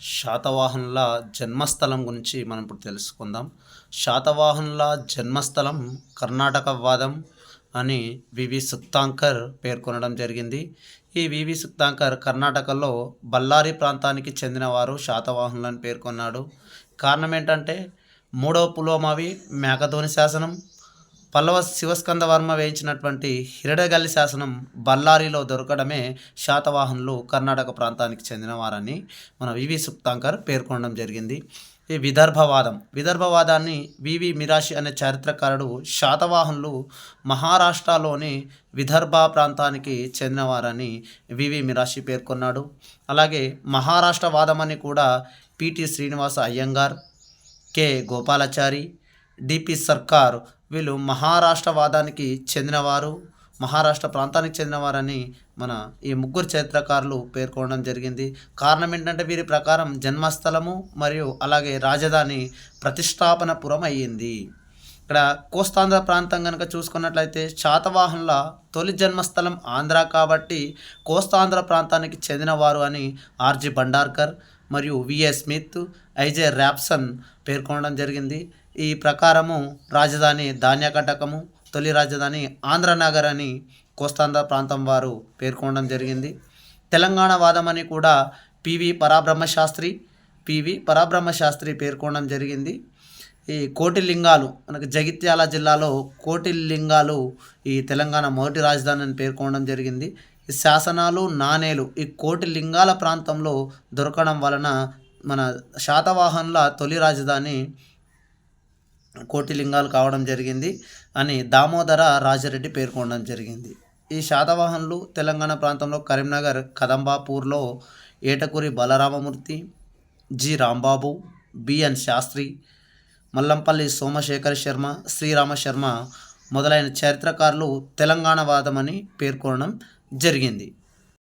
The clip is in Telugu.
శాతవాహనుల జన్మస్థలం గురించి మనం ఇప్పుడు తెలుసుకుందాం. శాతవాహనుల జన్మస్థలం కర్ణాటక వాదం అని వివి సుక్తాంకర్ పేర్కొనడం జరిగింది. ఈ వివి సుక్తాంకర్ కర్ణాటకలో బళ్ళారి ప్రాంతానికి చెందినవారు శాతవాహనులని పేర్కొన్నాడు. కారణం ఏంటంటే మూడవ పులోమావి మేకధోని శాసనం పల్లవ శివస్కంద వర్మ వేయించినటువంటి హిరడగల్లి శాసనం బళ్ళారిలో దొరకడమే శాతవాహనులు కర్ణాటక ప్రాంతానికి చెందినవారని మన వివి సుప్తాంకర్ పేర్కొనడం జరిగింది. ఈ విదర్భవాదం. విదర్భవాదాన్ని వివి మిరాషి అనే చారిత్రకారుడు శాతవాహనులు మహారాష్ట్రలోని విదర్భ ప్రాంతానికి చెందినవారని వివి మిరాషి పేర్కొన్నాడు. అలాగే మహారాష్ట్ర వాదమని అని కూడా P T Srinivasa Iyengar K Gopalachari D P Sarkar. వీళ్ళు మహారాష్ట్ర వాదానికి చెందినవారు మహారాష్ట్ర ప్రాంతానికి చెందినవారని మన ఈ ముగ్గురు చరిత్రకారులు పేర్కొనడం జరిగింది. కారణం ఏంటంటే వీరి ప్రకారం జన్మస్థలము మరియు అలాగే రాజధాని ప్రతిష్టాపనపురం అయ్యింది ఇక్కడ కోస్తాంధ్ర ప్రాంతం కనుక చూసుకున్నట్లయితే శాతవాహనుల తొలి జన్మస్థలం ఆంధ్ర కాబట్టి కోస్తాంధ్ర ప్రాంతానికి చెందినవారు అని ఆర్జి భండార్కర్ మరియు విఏ స్మిత్ ఐజే ర్యాప్సన్ పేర్కొనడం జరిగింది. ఈ ప్రకారము రాజధాని ధాన్యకటకము తొలి రాజధాని ఆంధ్రనగర్ అని కోస్తాంధ్ర ప్రాంతం వారు పేర్కొనడం జరిగింది. తెలంగాణ వాదం అని కూడా P V Parabrahma Sastri P V Parabrahma Sastri పేర్కొనడం జరిగింది. ఈ కోటి లింగాలు మనకు జగిత్యాల జిల్లాలో కోటి లింగాలు ఈ తెలంగాణ మొదటి రాజధాని అని పేర్కొనడం జరిగింది. ఈ శాసనాలు నాణేలు ఈ కోటి లింగాల ప్రాంతంలో దొరకడం వలన మన శాతవాహనుల తొలి రాజధాని కోటి లింగాలు కావడం జరిగింది అని దామోదర రాజరెడ్డి పేర్కొనడం జరిగింది. ఈ శాతవాహనులు తెలంగాణ ప్రాంతంలో Karimnagar కదంబాపూర్లో Etukuri Balaramamurthy G Rambabu B N Sastri Mallampalli Somasekhara Sarma Srirama Sarma మొదలైన చరిత్రకారులు తెలంగాణ వాదమని పేర్కొనడం జరిగింది.